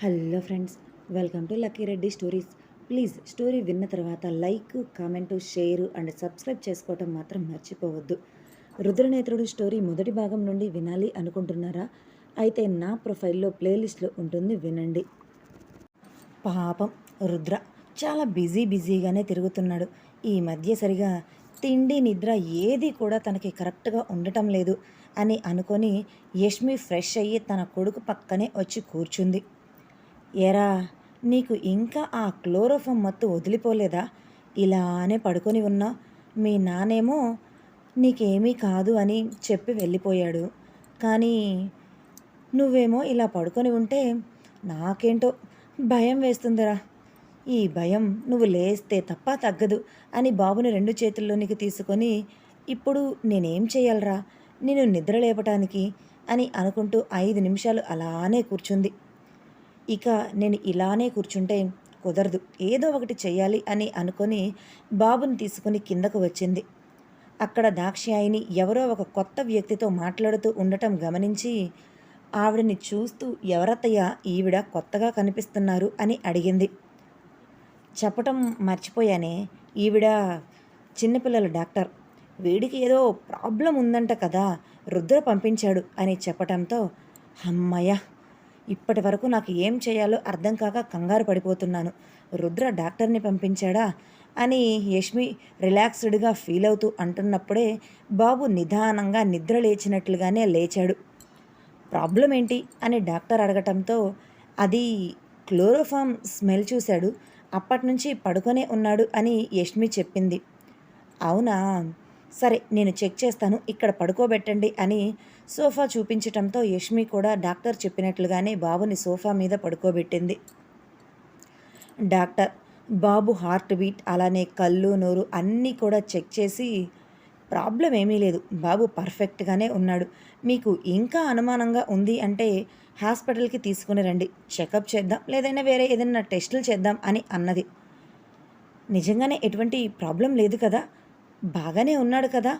Hello friends welcome to lucky Reddy stories. Please story విన్న తర్వాత like comment share and subscribe చేసుకోవటం మాత్రం మర్చిపోవద్దు. రుద్రనేత్రుడు స్టోరీ మొదటి భాగం నుండి వినాలి అనుకుంటున్నారా? అయితే నా ప్రొఫైల్లో ప్లేలిస్ట్లో ఉంటుంది వినండి. పాపం రుద్ర చాలా బిజీ బిజీగానే తిరుగుతున్నాడు. ఈ మధ్య సరిగా తిండి నిద్ర ఏది కూడా తనకి కరెక్ట్గా ఉండటం లేదు అని అనుకొని యష్మి ఫ్రెష్ అయ్యి తన కొడుకు పక్కనే వచ్చి కూర్చుంది. ఎరా నీకు ఇంకా ఆ క్లోరోఫమ్ మత్తు వదిలిపోలేదా? ఇలానే పడుకొని ఉన్నా. మీ నానేమో నీకేమీ కాదు అని చెప్పి వెళ్ళిపోయాడు. కానీ నువ్వేమో ఇలా పడుకొని ఉంటే నాకేంటో భయం వేస్తుందిరా. ఈ భయం నువ్వు లేస్తే తప్ప తగ్గదు అని బాబుని రెండు చేతుల్లోనికి తీసుకొని ఇప్పుడు నేనేం చేయాలరా నేను నిద్ర లేపటానికి? అని అనుకుంటూ ఐదు నిమిషాలు అలానే కూర్చుంది. ఇక నేను ఇలానే కూర్చుంటే కుదరదు. ఏదో ఒకటి చేయాలి అని అనుకొని బాబుని తీసుకుని కిందకు వచ్చింది. అక్కడ దాక్షాయిని ఎవరో ఒక కొత్త వ్యక్తితో మాట్లాడుతూ ఉండటం గమనించి ఆవిడని చూస్తూ ఎవరత్తయ్య ఈవిడ కొత్తగా కనిపిస్తున్నారు అని అడిగింది. చెప్పటం మర్చిపోయానే ఈవిడ చిన్నపిల్లల డాక్టర్. వీడికి ఏదో ప్రాబ్లం ఉందంట కదా రుద్ర పంపించాడు అని చెప్పటంతో అమ్మయ్య ఇప్పటి వరకు నాకు ఏం చేయాలో అర్థం కాక కంగారు పడిపోతున్నాను. రుద్ర డాక్టర్ని పంపించాడా? అని యష్మి రిలాక్స్డ్గా ఫీల్ అవుతూ అంటున్నప్పుడే బాబు నిదానంగా నిద్ర లేచినట్లుగానే లేచాడు. ప్రాబ్లం ఏంటి? అని డాక్టర్ అడగటంతో అది క్లోరోఫామ్ స్మెల్ చూశాడు. అప్పటి నుంచి పడుకొనే ఉన్నాడు అని యష్మి చెప్పింది. అవునా? సరే నేను చెక్ చేస్తాను. ఇక్కడ పడుకోబెట్టండి అని సోఫా చూపించటంతో యష్మి కూడా డాక్టర్ చెప్పినట్లుగానే బాబుని సోఫా మీద పడుకోబెట్టింది. డాక్టర్ బాబు హార్ట్ బీట్ అలానే కళ్ళు నోరు అన్నీ కూడా చెక్ చేసి ప్రాబ్లం ఏమీ లేదు బాబు పర్ఫెక్ట్గానే ఉన్నాడు. మీకు ఇంకా అనుమానంగా ఉంది అంటే హాస్పిటల్కి తీసుకుని రండి చెకప్ చేద్దాం లేదైనా వేరే ఏదైనా టెస్టులు చేద్దాం అని అన్నది. నిజంగానే ఎటువంటి ప్రాబ్లం లేదు కదా బాగానే ఉన్నాడు కదా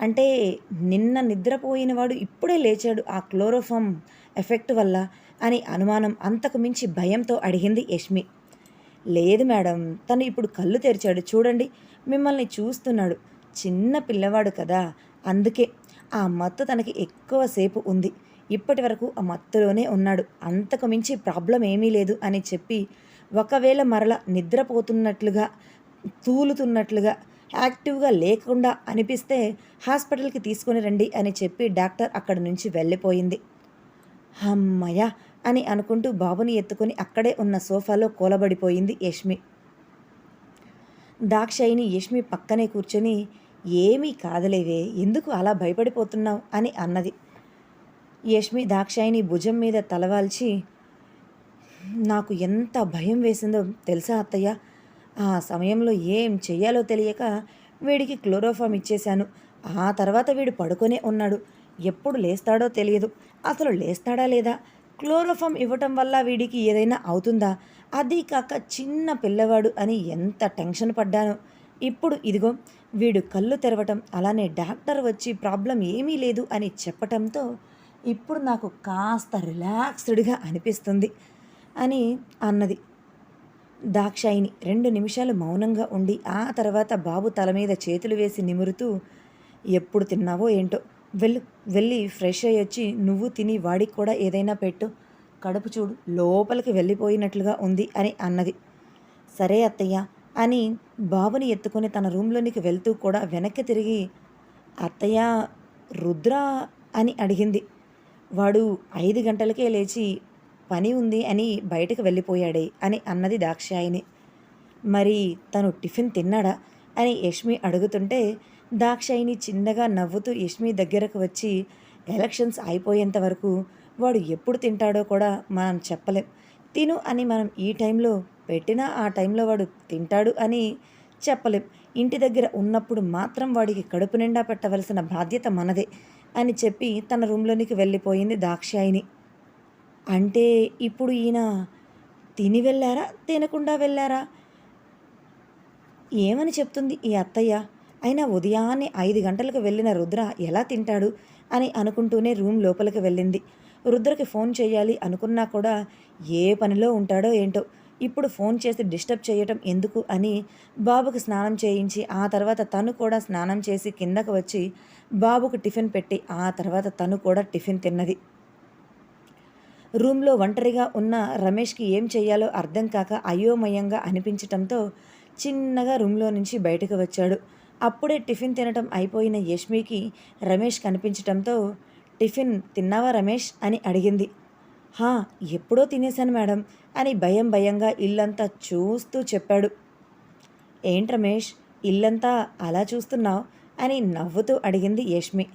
అంటే నిన్న నిద్రపోయినవాడు ఇప్పుడే లేచాడు ఆ క్లోరోఫామ్ ఎఫెక్ట్ వల్ల అని అనుమానం అంతకు మించి భయంతో అడిగింది యష్మి. లేదు మేడం తను ఇప్పుడు కళ్ళు తెరిచాడు. చూడండి మిమ్మల్ని చూస్తున్నాడు. చిన్న పిల్లవాడు కదా. అందుకే ఆ మత్తు తనకి ఎక్కువసేపు ఉంది. ఇప్పటి వరకు ఆ మత్తులోనే ఉన్నాడు. అంతకు మించి ప్రాబ్లం ఏమీ లేదు అని చెప్పి ఒకవేళ మరల నిద్రపోతున్నట్లుగా తూలుతున్నట్లుగా యాక్టివ్గా లేకుండా అనిపిస్తే హాస్పిటల్కి తీసుకొని రండి అని చెప్పి డాక్టర్ అక్కడి నుంచి వెళ్ళిపోయింది. అమ్మయ్య అని అనుకుంటూ బాబుని ఎత్తుకొని అక్కడే ఉన్న సోఫాలో కూలబడిపోయింది యష్మి. దాక్షాయిని యష్మి పక్కనే కూర్చొని ఏమీ కాదలేవే ఎందుకు అలా భయపడిపోతున్నావు? అని అన్నది. యష్మి దాక్షాయిని భుజం మీద తలవాల్చి నాకు ఎంత భయం వేసిందో తెలుసా అత్తయ్య? ఆ సమయంలో ఏం చెయ్యాలో తెలియక వీడికి క్లోరోఫామ్ ఇచ్చేశాను. ఆ తర్వాత వీడు పడుకొనే ఉన్నాడు. ఎప్పుడు లేస్తాడో తెలియదు. అసలు లేస్తాడా లేదా? క్లోరోఫామ్ ఇవ్వటం వల్ల వీడికి ఏదైనా అవుతుందా? అది కాక చిన్న పిల్లవాడు అని ఎంత టెన్షన్ పడ్డాను. ఇప్పుడు ఇదిగో వీడు కళ్ళు తెరవటం అలానే డాక్టర్ వచ్చి ప్రాబ్లం ఏమీ లేదు అని చెప్పటంతో ఇప్పుడు నాకు కాస్త రిలాక్స్డ్గా అనిపిస్తుంది అని అన్నది. దాక్షాయిని రెండు నిమిషాలు మౌనంగా ఉండి ఆ తర్వాత బాబు తల మీద చేతులు వేసి నిమురుతూ ఎప్పుడు తిన్నావో ఏంటో? వెళ్ళు వెళ్ళి ఫ్రెష్ అయ్యి వచ్చి నువ్వు తిని వాడికి కూడా ఏదైనా పెట్టు. కడుపు చూడు లోపలికి వెళ్ళిపోయినట్లుగా ఉంది అని అన్నది. సరే అత్తయ్య అని బాబుని ఎత్తుకొని తన రూమ్లోనికి వెళ్తూ కూడా వెనక్కి తిరిగి అత్తయ్య రుద్ర అని అడిగింది. వాడు ఐదు గంటలకే లేచి పని ఉంది అని బయటకు వెళ్ళిపోయాడే అని అన్నది దాక్షాయిని. మరి తను టిఫిన్ తిన్నాడా అని యష్మి అడుగుతుంటే దాక్షాయిని చిన్నగా నవ్వుతూ యష్మి దగ్గరకు వచ్చి ఎలక్షన్స్ అయిపోయేంత వరకు వాడు ఎప్పుడు తింటాడో కూడా మనం చెప్పలేం. తిను అని మనం ఈ టైంలో పెట్టినా ఆ టైంలో వాడు తింటాడు అని చెప్పలేం. ఇంటి దగ్గర ఉన్నప్పుడు మాత్రం వాడికి కడుపు నిండా పెట్టవలసిన బాధ్యత మనదే అని చెప్పి తన రూమ్లోనికి వెళ్ళిపోయింది దాక్షాయిని. అంటే ఇప్పుడు ఈయన తిని వెళ్ళారా? తినకుండా వెళ్ళారా? ఏమని చెప్తుంది ఈ అత్తయ్య? అయినా ఉదయాన్నే ఐదు గంటలకు వెళ్ళిన రుద్ర ఎలా తింటాడు అని అనుకుంటూనే రూమ్ లోపలికి వెళ్ళింది. రుద్రకి ఫోన్ చేయాలి అనుకున్నా కూడా ఏ పనిలో ఉంటాడో ఏంటో ఇప్పుడు ఫోన్ చేసి డిస్టర్బ్ చేయటం ఎందుకు అని బాబుకి స్నానం చేయించి ఆ తర్వాత తను కూడా స్నానం చేసి కిందకు వచ్చి బాబుకు టిఫిన్ పెట్టి ఆ తర్వాత తను కూడా టిఫిన్ తిన్నది. రూమ్లో ఒంటరిగా ఉన్న రమేష్కి ఏం చేయాలో అర్థం కాక అయోమయంగా అనిపించటంతో చిన్నగా రూమ్లో నుంచి బయటకు వచ్చాడు. అప్పుడే టిఫిన్ తినటం అయిపోయిన యష్మికి రమేష్ కనిపించటంతో టిఫిన్ తిన్నావా రమేష్? అని అడిగింది. హా ఎప్పుడో తినేశాను మేడం అని భయం భయంగా ఇల్లంతా చూస్తూ చెప్పాడు. ఏంటి రమేష్ ఇల్లంతా అలా చూస్తున్నావు? అని నవ్వుతూ అడిగింది యష్మి.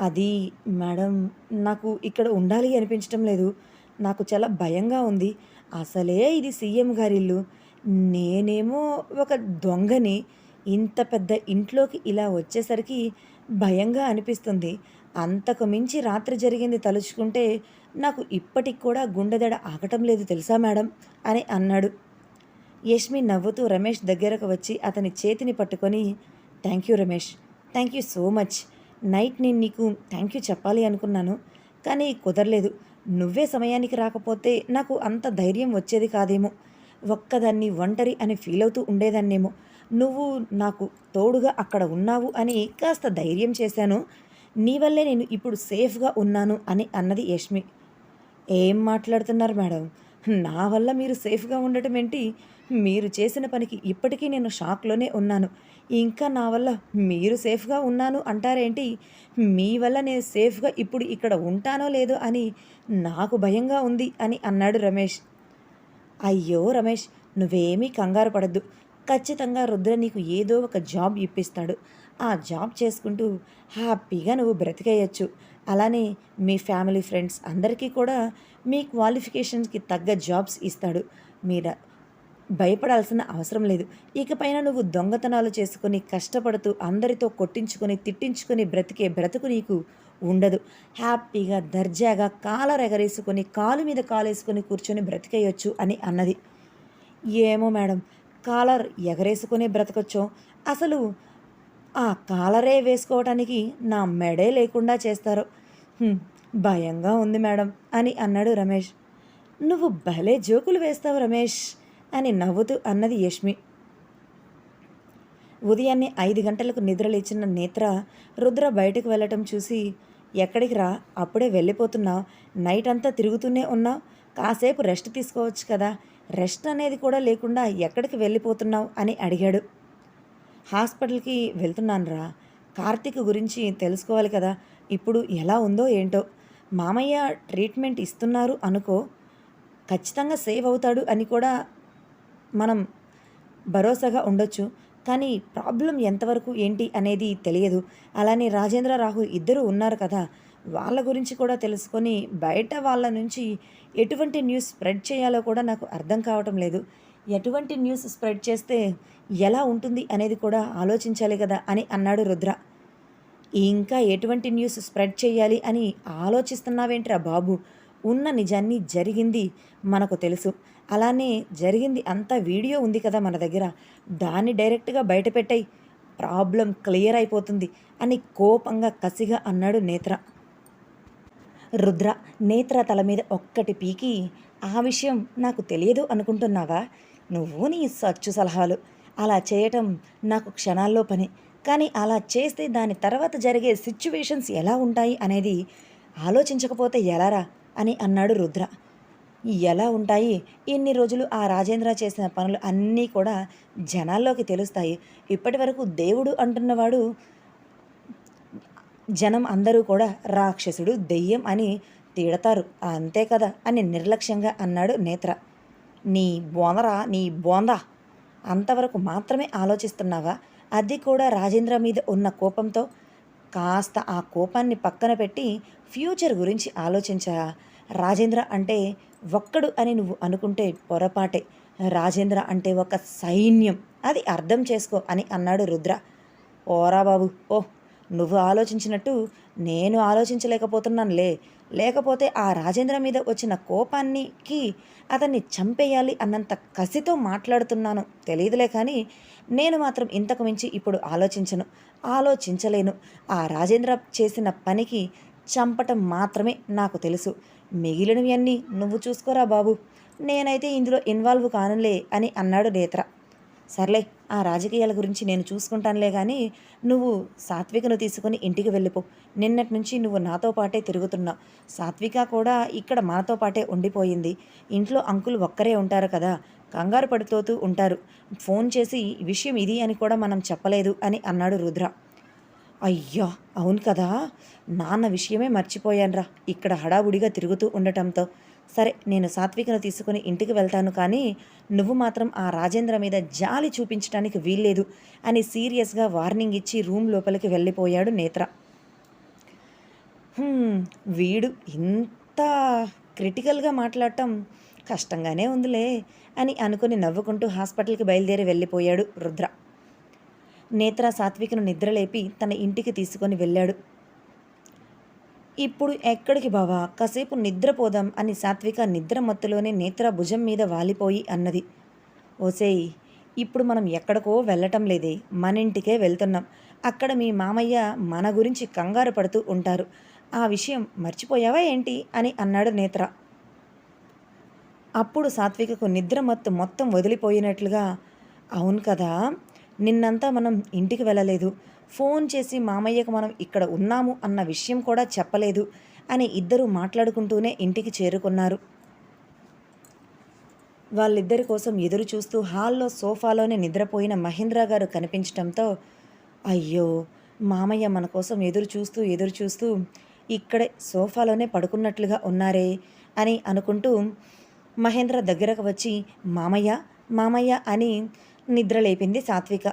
అది మేడం నాకు ఇక్కడ ఉండాలి అనిపించటం లేదు. నాకు చాలా భయంగా ఉంది. అసలే ఇది సీఎం గారి ఇల్లు నేనేమో ఒక దొంగని ఇంత పెద్ద ఇంట్లోకి ఇలా వచ్చేసరికి భయంగా అనిపిస్తుంది. అంతకు మించి రాత్రి జరిగింది తలుచుకుంటే నాకు ఇప్పటికి కూడా గుండెదడ ఆగటం లేదు తెలుసా మేడం? అని అన్నాడు. యష్మి నవ్వుతూ రమేష్ దగ్గరకు వచ్చి అతని చేతిని పట్టుకొని thank you Ramesh. Thank you so much. Night నేను నీకు థ్యాంక్ యూ చెప్పాలి అనుకున్నాను కానీ కుదరలేదు. నువ్వే సమయానికి రాకపోతే నాకు అంత ధైర్యం వచ్చేది కాదేమో. ఒక్కదాన్ని ఒంటరి అని ఫీల్ అవుతూ ఉండేదాన్నేమో. నువ్వు నాకు తోడుగా అక్కడ ఉన్నావు అని కాస్త ధైర్యం చేశాను. నీ వల్లే నేను ఇప్పుడు సేఫ్గా ఉన్నాను అని అన్నది యష్మి. ఏం మాట్లాడుతున్నారు మేడం? నా వల్ల మీరు సేఫ్గా ఉండటం ఏంటి? మీరు చేసిన పనికి ఇప్పటికీ నేను షాక్లోనే ఉన్నాను. ఇంకా నా వల్ల మీరు సేఫ్గా ఉన్నాను అంటారేంటి? మీ వల్ల నేను సేఫ్గా ఇప్పుడు ఇక్కడ ఉంటానో లేదో అని నాకు భయంగా ఉంది అని అన్నాడు రమేష్. అయ్యో రమేష్ నువ్వేమీ కంగారు పడద్దు. ఖచ్చితంగా రుద్ర నీకు ఏదో ఒక జాబ్ ఇప్పిస్తాడు. ఆ జాబ్ చేసుకుంటూ హ్యాపీగా నువ్వు బ్రతికేయచ్చు. అలానే మీ ఫ్యామిలీ ఫ్రెండ్స్ అందరికీ కూడా మీ క్వాలిఫికేషన్స్కి తగ్గ జాబ్స్ ఇస్తాడు. మీరు భయపడాల్సిన అవసరం లేదు. ఇకపైన నువ్వు దొంగతనాలు చేసుకొని కష్టపడుతూ అందరితో కొట్టించుకొని తిట్టించుకొని బ్రతికే బ్రతుకు నీకు ఉండదు. హ్యాపీగా దర్జాగా కాలర్ ఎగరేసుకొని కాలు మీద కాలేసుకొని కూర్చొని బ్రతికేయొచ్చు అని అన్నది. ఏమో మేడం కాలర్ ఎగరేసుకునే బ్రతకొచ్చో. అసలు ఆ కాలరే వేసుకోవటానికి నా మెడే లేకుండా చేస్తారు. భయంగా ఉంది మేడం అని అన్నాడు రమేష్. నువ్వు భలే జోకులు వేస్తావు రమేష్ అని నవ్వుతూ అన్నది యష్మి. ఉదయాన్నే ఐదు గంటలకు నిద్రలేచిన నేత్ర రుద్ర బయటకు వెళ్ళటం చూసి ఎక్కడికి రా అప్పుడే వెళ్ళిపోతున్నావు నైట్ అంతా తిరుగుతూనే ఉన్నావు కాసేపు రెస్ట్ తీసుకోవచ్చు కదా రెస్ట్ అనేది కూడా లేకుండా ఎక్కడికి వెళ్ళిపోతున్నావు అని అడిగాడు. హాస్పిటల్కి వెళ్తున్నాను రా కార్తీక్ గురించి తెలుసుకోవాలి కదా ఇప్పుడు ఎలా ఉందో ఏంటో. మామయ్య ట్రీట్మెంట్ ఇస్తున్నారు అనుకో ఖచ్చితంగా సేవ్ అవుతాడు అని కూడా మనం భరోసాగా ఉండొచ్చు. కానీ ప్రాబ్లం ఎంతవరకు ఏంటి అనేది తెలియదు. అలానే రాజేంద్ర రాహుల్ ఇద్దరు ఉన్నారు కదా వాళ్ళ గురించి కూడా తెలుసుకొని బయట వాళ్ళ నుంచి ఎటువంటి న్యూస్ స్ప్రెడ్ చేయాలో కూడా నాకు అర్థం కావటం లేదు. ఎటువంటి న్యూస్ స్ప్రెడ్ చేస్తే ఎలా ఉంటుంది అనేది కూడా ఆలోచించాలి కదా అని అన్నాడు రుద్ర. ఇంకా ఎటువంటి న్యూస్ స్ప్రెడ్ చేయాలి అని ఆలోచిస్తున్నావేంట్రా బాబు? ఉన్న నిజాన్ని జరిగింది మనకు తెలుసు. అలానే జరిగింది అంతా వీడియో ఉంది కదా మన దగ్గర. దాన్ని డైరెక్ట్గా బయటపెట్టాయి ప్రాబ్లం క్లియర్ అయిపోతుంది అని కోపంగా కసిగా అన్నాడు నేత్ర. రుద్ర నేత్ర తల మీద ఒక్కటి పీకి ఆ విషయం నాకు తెలియదు అనుకుంటున్నావా? నువ్వు నీ సచ్చు సలహాలు. అలా చేయటం నాకు క్షణాల్లో పని. కానీ అలా చేస్తే దాని తర్వాత జరిగే సిచ్యువేషన్స్ ఎలా ఉంటాయి అనేది ఆలోచించకపోతే ఎలారా అని అన్నాడు రుద్ర. ఎలా ఉంటాయి? ఇన్ని రోజులు ఆ రాజేంద్ర చేసిన పనులు అన్నీ కూడా జనాల్లోకి తెలుస్తాయి. ఇప్పటి వరకు దేవుడు అంటున్నవాడు జనం అందరూ కూడా రాక్షసుడు దెయ్యం అని తిడతారు. అంతే కదా అని నిర్లక్ష్యంగా అన్నాడు నేత్ర. నీ బోందరా నీ బోందా? అంతవరకు మాత్రమే ఆలోచిస్తున్నావా? అది కూడా రాజేంద్ర మీద ఉన్న కోపంతో కాస్త ఆ కోపాన్ని పక్కన పెట్టి ఫ్యూచర్ గురించి ఆలోచించా. రాజేంద్ర అంటే ఒక్కడు అని నువ్వు అనుకుంటే పొరపాటే. రాజేంద్ర అంటే ఒక సైన్యం. అది అర్థం చేసుకో అని అన్నాడు రుద్ర. ఓరా బాబు ఓ నువ్వు ఆలోచించినట్టు నేను ఆలోచించలేకపోతున్నానులే. లేకపోతే ఆ రాజేంద్ర మీద వచ్చిన కోపానికి అతన్ని చంపేయాలి అన్నంత కసితో మాట్లాడుతున్నాను. తెలియదులే కానీ నేను మాత్రం ఇంతకు మించి ఇప్పుడు ఆలోచించను ఆలోచించలేను. ఆ రాజేంద్ర చేసిన పనికి చంపటం మాత్రమే నాకు తెలుసు. మిగిలినవి అన్నీ నువ్వు చూసుకోరా బాబు. నేనైతే ఇందులో ఇన్వాల్వ్ కానులే అని అన్నాడు నేత్ర. సర్లే ఆ రాజకీయాల గురించి నేను చూసుకుంటానులే కానీ నువ్వు సాత్వికను తీసుకుని ఇంటికి వెళ్ళిపో. నిన్నటి నుంచి నువ్వు నాతో పాటే తిరుగుతున్నావు సాత్విక కూడా ఇక్కడ మనతో పాటే ఉండిపోయింది. ఇంట్లో అంకులు ఒక్కరే ఉంటారు కదా కంగారు పడుతోతూ ఉంటారు. ఫోన్ చేసి విషయం ఇది అని కూడా మనం చెప్పలేదు అని అన్నాడు రుద్ర. అయ్యా అవును కదా. నాన్న విషయమే మర్చిపోయానురా. ఇక్కడ హడావుడిగా తిరుగుతూ ఉండటంతో. సరే నేను సాత్వికను తీసుకుని ఇంటికి వెళ్తాను కానీ నువ్వు మాత్రం ఆ రాజేంద్ర మీద జాలి చూపించడానికి వీల్లేదు అని సీరియస్గా వార్నింగ్ ఇచ్చి రూమ్ లోపలికి వెళ్ళిపోయాడు నేత్ర. వీడు ఇంత క్రిటికల్గా మాట్లాడటం కష్టంగానే ఉందిలే అని అనుకుని నవ్వుకుంటూ హాస్పిటల్కి బయలుదేరి వెళ్ళిపోయాడు రుద్ర. నేత్ర సాత్వికను నిద్రలేపి తన ఇంటికి తీసుకొని వెళ్ళాడు. ఇప్పుడు ఎక్కడికి బావా? కాసేపు నిద్రపోదాం అని సాత్విక నిద్ర మత్తులోనే నేత్ర భుజం మీద వాలిపోయి అన్నది. ఓసేయ్ ఇప్పుడు మనం ఎక్కడికో వెళ్ళటం లేదే. మన ఇంటికే వెళ్తున్నాం. అక్కడ మీ మామయ్య మన గురించి కంగారు పడుతూ ఉంటారు. ఆ విషయం మర్చిపోయావా ఏంటి? అని అన్నాడు నేత్ర. అప్పుడు సాత్వికకు నిద్ర మత్తు మొత్తం వదిలిపోయినట్లుగా అవును కదా నిన్నంతా మనం ఇంటికి వెళ్ళలేదు. ఫోన్ చేసి మామయ్యకు మనం ఇక్కడ ఉన్నాము అన్న విషయం కూడా చెప్పలేదు అని ఇద్దరూ మాట్లాడుకుంటూనే ఇంటికి చేరుకున్నారు. వాళ్ళిద్దరి కోసం ఎదురు చూస్తూ హాల్లో సోఫాలోనే నిద్రపోయిన మహేంద్ర గారు కనిపించడంతో అయ్యో మామయ్య మన కోసం ఎదురు చూస్తూ ఎదురు చూస్తూ ఇక్కడే సోఫాలోనే పడుకున్నట్లుగా ఉన్నారే అని అనుకుంటూ మహేంద్ర దగ్గరకు వచ్చి మామయ్య మామయ్య అని నిద్ర లేపింది సాత్విక.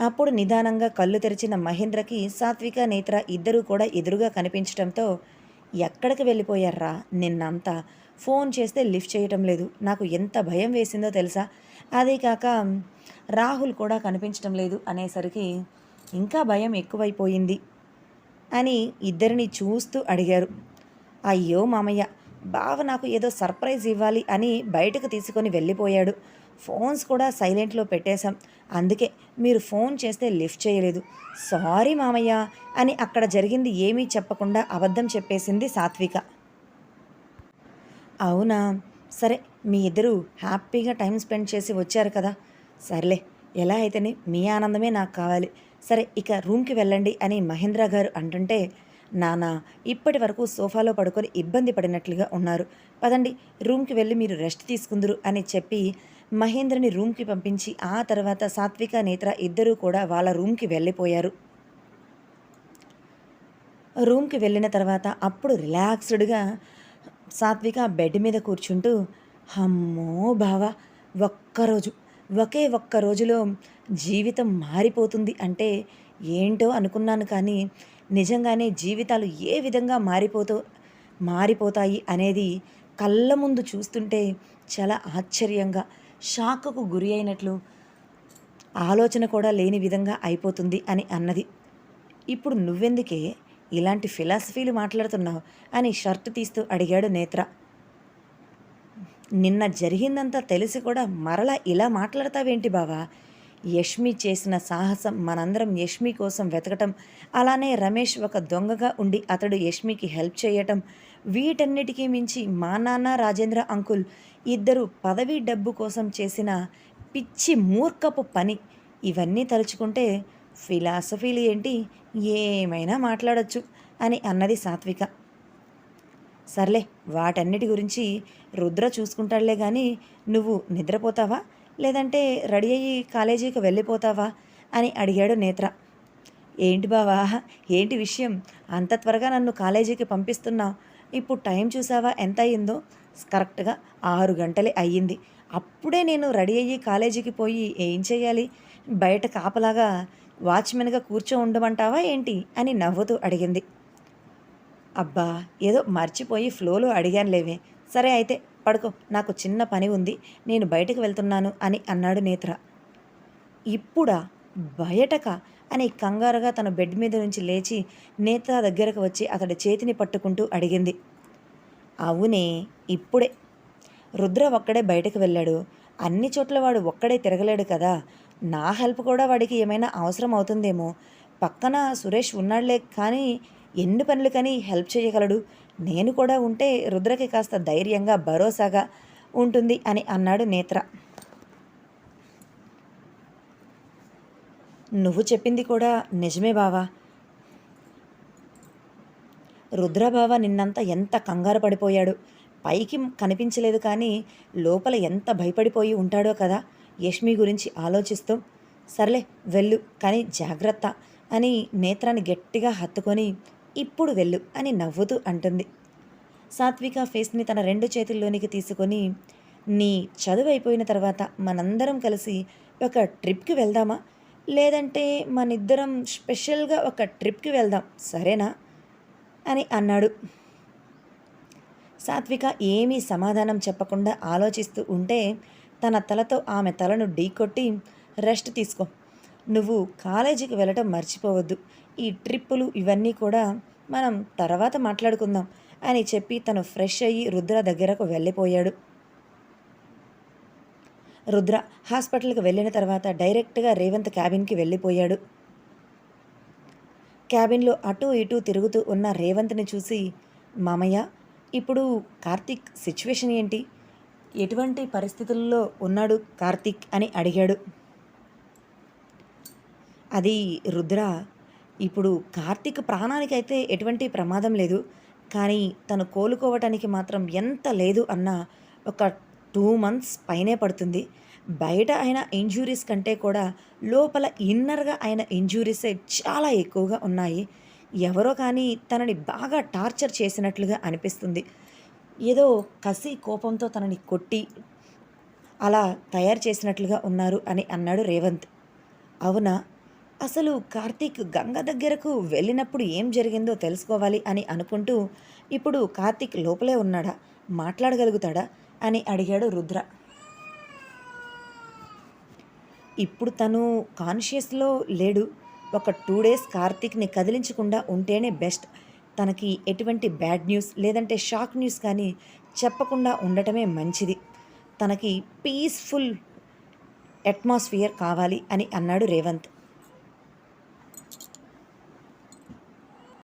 అప్పుడు నిదానంగా కళ్ళు తెరిచిన మహేంద్రకి సాత్విక నేత్ర ఇద్దరూ కూడా ఎదురుగా కనిపించడంతో ఎక్కడికి వెళ్ళిపోయారా నిన్నంతా. ఫోన్ చేస్తే లిఫ్ట్ చేయటం లేదు. నాకు ఎంత భయం వేసిందో తెలుసా? అదే కాక రాహుల్ కూడా కనిపించడం లేదు అనేసరికి ఇంకా భయం ఎక్కువైపోయింది అని ఇద్దరిని చూస్తూ అడిగారు. అయ్యో మామయ్య బావ నాకు ఏదో సర్ప్రైజ్ ఇవ్వాలి అని బయటకు తీసుకొని వెళ్ళిపోయాడు. ఫోన్స్ కూడా సైలెంట్లో పెట్టేశాం. అందుకే మీరు ఫోన్ చేస్తే లిఫ్ట్ చేయలేదు. సారీ మామయ్య అని అక్కడ జరిగింది ఏమీ చెప్పకుండా అబద్ధం చెప్పేసింది సాత్విక. అవునా? సరే మీ ఇద్దరు హ్యాపీగా టైం స్పెండ్ చేసి వచ్చారు కదా. సర్లే ఎలా అయితేనే మీ ఆనందమే నాకు కావాలి. సరే ఇక రూమ్కి వెళ్ళండి అని మహేంద్ర గారు అంటుంటే నానా ఇప్పటి వరకు సోఫాలో పడుకొని ఇబ్బంది పడినట్లుగా ఉన్నారు. పదండి రూమ్కి వెళ్ళి మీరు రెస్ట్ తీసుకుందరు అని చెప్పి మహేంద్రని రూమ్కి పంపించి ఆ తర్వాత సాత్విక నేత్ర ఇద్దరూ కూడా వాళ్ళ రూమ్కి వెళ్ళిపోయారు. రూమ్కి వెళ్ళిన తర్వాత అప్పుడు రిలాక్స్డ్గా సాత్విక బెడ్ మీద కూర్చుంటూ అమ్మో బావా ఒక్కరోజు ఒకే ఒక్క రోజులో జీవితం మారిపోతుంది అంటే ఏంటో అనుకున్నాను కానీ నిజంగానే జీవితాలు ఏ విధంగా మారిపోతూ మారిపోతాయి అనేది కళ్ళ ముందు చూస్తుంటే చాలా ఆశ్చర్యంగా షాక్కు గురి అయినట్లు ఆలోచన కూడా లేని విధంగా అయిపోతుంది అని అన్నది. ఇప్పుడు నువ్వెందుకే ఇలాంటి ఫిలాసఫీలు మాట్లాడుతున్నావు అని షర్ట్ తీస్తూ అడిగాడు నేత్ర. నిన్న జరిగిందంతా తెలిసి కూడా మరలా ఇలా మాట్లాడతావేంటి బావా? యష్మి చేసిన సాహసం మనందరం యష్మి కోసం వెతకటం అలానే రమేష్ ఒక దొంగగా ఉండి అతడు యష్మికి హెల్ప్ చేయటం వీటన్నిటికీ మించి మా నాన్న రాజేంద్ర అంకుల్ ఇద్దరు పదవి డబ్బు కోసం చేసిన పిచ్చి మూర్ఖపు పని. ఇవన్నీ తలుచుకుంటే ఫిలాసఫీలు ఏంటి? ఏమైనా మాట్లాడొచ్చు అని అన్నది సాత్విక. సర్లే వాటన్నిటి గురించి రుద్ర చూసుకుంటాడులే కానీ నువ్వు నిద్రపోతావా? లేదంటే రెడీ అయ్యి కాలేజీకి వెళ్ళిపోతావా? అని అడిగాడు నేత్ర. ఏంటి బావా? ఏంటి విషయం? అంత త్వరగా నన్ను కాలేజీకి పంపిస్తున్నావు. ఇప్పుడు టైం చూసావా? ఎంత అయ్యిందో కరెక్ట్గా ఆరు గంటలే అయ్యింది. అప్పుడే నేను రెడీ అయ్యి కాలేజీకి పోయి ఏం చేయాలి బయట కాపలాగా వాచ్మెన్గా కూర్చో ఉండమంటావా ఏంటి? అని నవ్వుతూ అడిగింది. అబ్బా ఏదో మర్చిపోయి ఫ్లోలో అడిగానులేవే సరే అయితే పడుకో నాకు చిన్న పని ఉంది నేను బయటకు వెళ్తున్నాను అని అన్నాడు నేత్ర. ఇప్పుడా? బయటక? అని కంగారుగా తన బెడ్ మీద నుంచి లేచి నేత్ర దగ్గరకు వచ్చి అతడి చేతిని పట్టుకుంటూ అడిగింది. అవునే ఇప్పుడే. రుద్ర ఒక్కడే బయటకు వెళ్ళాడు. అన్ని చోట్ల వాడు ఒక్కడే తిరగలేడు కదా. నా హెల్ప్ కూడా వాడికి ఏమైనా అవసరం అవుతుందేమో. పక్కన సురేష్ ఉన్నాడులే కానీ ఎన్ని పనులు కానీ హెల్ప్ చేయగలడు? నేను కూడా ఉంటే రుద్రకి కాస్త ధైర్యంగా భరోసాగా ఉంటుంది అని అన్నాడు నేత్ర. నువ్వు చెప్పింది కూడా నిజమే బావా. రుద్రబావ నిన్నంతా ఎంత కంగారు పడిపోయాడు. పైకి కనిపించలేదు కానీ లోపల ఎంత భయపడిపోయి ఉంటాడో కదా యష్మి గురించి ఆలోచిస్తూ. సర్లే వెళ్ళు కానీ జాగ్రత్త అని నేత్రాన్ని గట్టిగా హత్తుకొని ఇప్పుడు వెళ్ళు అని నవ్వుతూ అంటుంది. సాత్విక ఫేస్ని తన రెండు చేతుల్లోనికి తీసుకొని నీ చదువు అయిపోయిన తర్వాత మనందరం కలిసి ఒక ట్రిప్కి వెళ్దామా? లేదంటే మనిద్దరం స్పెషల్గా ఒక ట్రిప్కి వెళ్దాం సరేనా? అని అన్నాడు. సాత్విక ఏమీ సమాధానం చెప్పకుండా ఆలోచిస్తూ ఉంటే తన తలతో ఆమె తలను ఢీకొట్టి రెస్ట్ తీసుకో. నువ్వు కాలేజీకి వెళ్ళటం మర్చిపోవద్దు. ఈ ట్రిప్పులు ఇవన్నీ కూడా మనం తర్వాత మాట్లాడుకుందాం అని చెప్పి తను ఫ్రెష్ అయ్యి రుద్ర దగ్గరకు వెళ్ళిపోయాడు. రుద్ర హాస్పిటల్కి వెళ్ళిన తర్వాత డైరెక్ట్గా రేవంత్ క్యాబిన్కి వెళ్ళిపోయాడు. క్యాబిన్లో అటు ఇటు తిరుగుతూ ఉన్న రేవంత్ని చూసి మామయ్య ఇప్పుడు కార్తీక్ సిచ్యువేషన్ ఏంటి? ఎటువంటి పరిస్థితుల్లో ఉన్నాడు కార్తీక్? అని అడిగాడు. అది రుద్ర ఇప్పుడు కార్తీక్ ప్రాణానికైతే ఎటువంటి ప్రమాదం లేదు కానీ తను కోలుకోవటానికి మాత్రం ఎంత లేదు అన్న ఒక టూ మంత్స్ పైనే పడుతుంది. బయట అయిన ఇంజ్యూరీస్ కంటే కూడా లోపల ఇన్నర్గా అయిన ఇంజ్యూరీసే చాలా ఎక్కువగా ఉన్నాయి. ఎవరో కానీ తనని బాగా టార్చర్ చేసినట్లుగా అనిపిస్తుంది. ఏదో కసి కోపంతో తనని కొట్టి అలా తయారు చేసినట్లుగా ఉన్నారు అని అన్నాడు రేవంత్. అవునా? అసలు కార్తీక్ గంగ దగ్గరకు వెళ్ళినప్పుడు ఏం జరిగిందో తెలుసుకోవాలి అని అనుకుంటూ ఇప్పుడు కార్తీక్ లోపలే ఉన్నాడా? మాట్లాడగలుగుతాడా? అని అడిగాడు రుద్ర. ఇప్పుడు తను కాన్షియస్లో లేడు. ఒక టూ డేస్ కార్తీక్ని కదిలించకుండా ఉంటేనే బెస్ట్. తనకి ఎటువంటి బ్యాడ్ న్యూస్ లేదంటే షాక్ న్యూస్ కానీ చెప్పకుండా ఉండటమే మంచిది. తనకి పీస్ఫుల్ అట్మాస్ఫియర్ కావాలి అని అన్నాడు రేవంత్.